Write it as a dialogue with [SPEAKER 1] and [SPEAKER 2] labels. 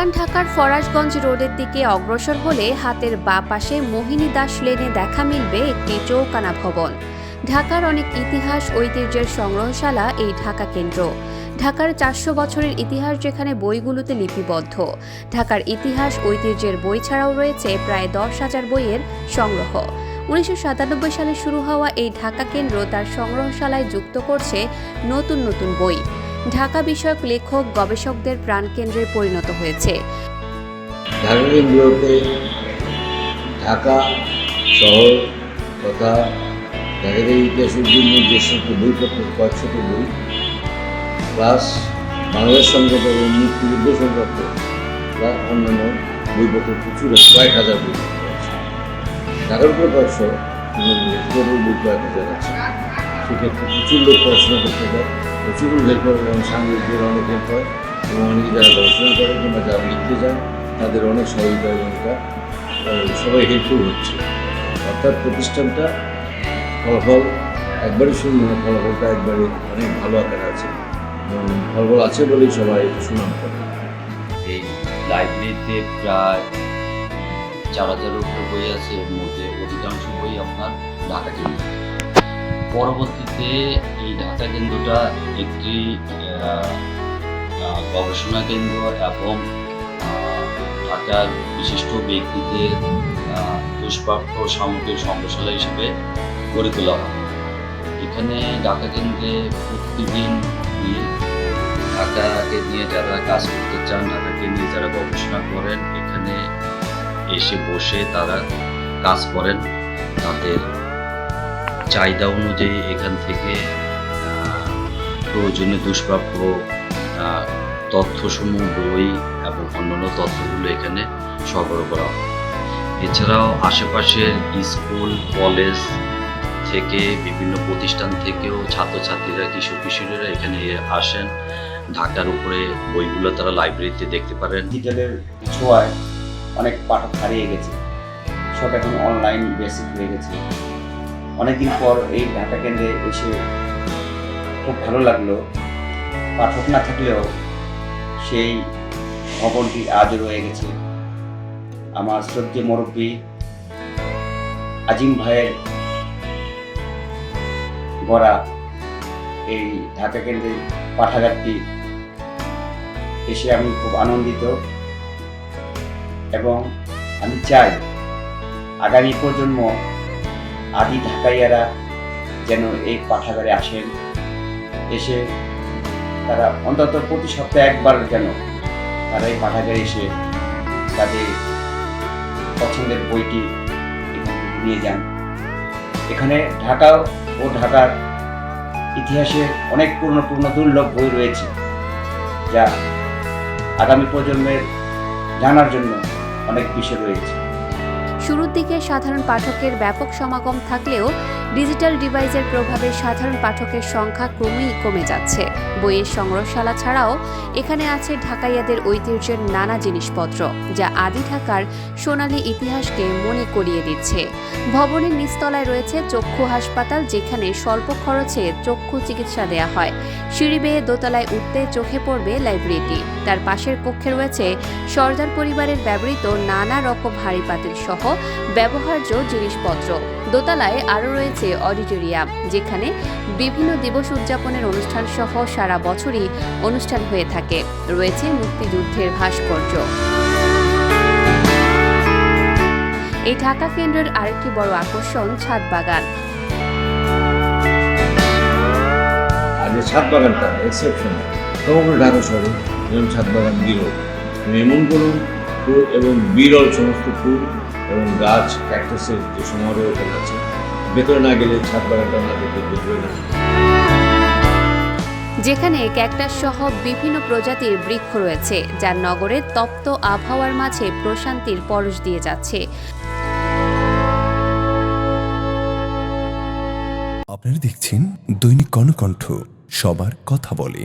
[SPEAKER 1] পুরান ঢাকার ফরাজগঞ্জ রোডের দিকে অগ্রসর হলে হাতের বাঁ পাশে মোহিনী দাস লেনে দেখা মিলবে একটি চৌকানা ভবন। ঢাকার অনেক ইতিহাস, ঐতিহ্যের সংগ্রহশালা এই ঢাকা কেন্দ্র। ঢাকার চারশো বছরের ইতিহাস যেখানে বইগুলোতে লিপিবদ্ধ। ঢাকার ইতিহাস, ঐতিহ্যের বই ছাড়াও রয়েছে প্রায় দশ হাজার বইয়ের সংগ্রহ। উনিশশো সাতানব্বই সালে শুরু হওয়া এই ঢাকা কেন্দ্র তার সংগ্রহশালায় যুক্ত করছে নতুন নতুন বই। ঢাকা বিষয়ক লেখক, গবেষকদের প্রাণকেন্দ্রে পরিণত হয়েছে।
[SPEAKER 2] ঢাকা শহর তথা ঢাকাতে ইতিহাসের জন্য যে সমস্ত বইপত্র কয়েকশত বই, প্লাস বাংলাদেশ এবং মুক্তিযুদ্ধ বা অন্যান্য বইপত্র প্রচুর কয়েক হাজার বই ঢাকার উপরে কয়েকশো বই কয়েক হাজার আছে। সেক্ষেত্রে প্রচুর লোক পড়াশোনা করতে যায় প্রচুর লেখক এবং সাংবাদিকদের অনেক হেল্প হয় এবং অনেকে যারা গবেষণা করে কিংবা যারা লিখতে যায় তাদের অনেক সহযোগিতা এবং সবাই হেল্পফুল হচ্ছে। অর্থাৎ প্রতিষ্ঠানটা ফলাফল একবারই শূন্য না ফলাফলটা একবারে অনেক ভালো আকারে আছে এবং ফলাফল আছে বলেই সবাই সুনাম করে।
[SPEAKER 3] এই লাইব্রেরিতে প্রায় চার হাজারের উপরে বই আছে, এর মধ্যে অধিকাংশ বই আপনার ঢাকা কেন্দ্র পরবর্তীতে এই ঢাকা কেন্দ্রটা একটি গবেষণা কেন্দ্র এবং ঢাকার বিশিষ্ট ব্যক্তিদের দুষ্প্রাপ্য সামগ্রিক সংগ্রহশালা হিসেবে গড়ে তোলা হয়। এখানে ঢাকা কেন্দ্রে প্রতিদিন ঢাকাকে নিয়ে যারা কাজ করতে চান, ঢাকাকে নিয়ে যারা গবেষণা করেন, এখানে এসে বসে তারা কাজ করেন। তাদের চাহিদা অনুযায়ী এখান থেকে প্রয়োজনীয় দুষ্প্রাপ্য তথ্যসমূহ, বই এবং অন্যান্য তথ্যগুলো এখানে সরবরাহ করা হয়। এছাড়াও আশেপাশের স্কুল, কলেজ থেকে বিভিন্ন প্রতিষ্ঠান থেকেও ছাত্রছাত্রীরা কিশোর কিশোরীরা এখানে আসেন। ঢাকার উপরে বইগুলো তারা লাইব্রেরিতে দেখতে পারেন।
[SPEAKER 4] ডিজিটালের ছোঁয়ায় অনেক পাঠক হারিয়ে গেছে। সব এখন অনলাইন বেসিক হয়ে গেছে। অনেকদিন পর এই ঢাকা কেন্দ্রে এসে খুব ভালো লাগল। পাঠক না থাকলেও সেই ভবনটি আজও রয়ে গেছে। আমার শ্রদ্ধে মুরব্বী আজিম ভাইয়ের গড়া এই ঢাকা কেন্দ্রের পাঠাগারটি এসে আমি খুব আনন্দিত এবং আমি চাই আগামী প্রজন্ম আদি ঢাকাইয়ারা যেন এই পাঠাগারে আসেন। এসে তারা অন্তত প্রতি সপ্তাহে একবার যেন তারা এই পাঠাগারে এসে তাদের পছন্দের বইটি নিয়ে যান। এখানে ঢাকা ও ঢাকার ইতিহাসে অনেক পুরনো পুরনো দুর্লভ বই রয়েছে, যা আগামী প্রজন্মের জানার জন্য অনেক বিষয় রয়েছে।
[SPEAKER 1] শুরুর দিকে সাধারণ পাঠকের ব্যাপক সমাগম থাকলেও ডিজিটাল ডিভাইসের প্রভাবে সাধারণ পাঠকের সংখ্যা ক্রমেই কমে যাচ্ছে। বইয়ের সংগ্রহশালা ছাড়াও এখানে আছে ঢাকাইয়াদের ঐতিহ্যের নানা জিনিসপত্র, যা আদি ঢাকার সোনালী ইতিহাসকে মনে করিয়ে দিচ্ছে। ভবনের নিচতলায় রয়েছে চক্ষু হাসপাতাল, যেখানে স্বল্প খরচে চক্ষু চিকিৎসা দেয়া হয়। সিঁড়ি বেয়ে দোতলায় উঠতে চোখে পড়বে লাইব্রেরিটি। তার পাশের কক্ষে রয়েছে সর্দার পরিবারের ব্যবহৃত নানা রকম হাঁড়ি পাতিল সহ ব্যবহার্য জিনিসপত্র। দোতলায় আরও রয়েছে অডিটোরিয়াম, যেখানে বিভিন্ন দিবস উদযাপনের অনুষ্ঠান সহ সারা বছরই অনুষ্ঠান হয়ে থাকে। রয়েছে মুক্তিযুদ্ধের ভাস্কর্য। এই ঢাকা কেন্দ্রের আরেকটি বড় আকর্ষণ ছাদ বাগান।
[SPEAKER 2] যে ছাদ বাগানটা এক্সেপশন সমগ্র ঢাকা শহরে ছাদ বাগান বিরল। এমন করুন ফুল এবং বিরল সমস্ত ফুল এবং গাছ ক্যাকটাসের যে সমারোহ এখানে আছে ভেতরে না গেলে ছাদ বাগানটা না দেখে বুঝবে না।
[SPEAKER 1] যেখানে ক্যাকটাস সহ বিভিন্ন প্রজাতির বৃক্ষ রয়েছে যা নগরের তপ্ত আবহাওয়ার মাঝে প্রশান্তির পরশ দিয়ে যাচ্ছে।
[SPEAKER 5] আপনারা দেখছেন দৈনিক কর্ণকণ্ঠ সবার কথা বলে।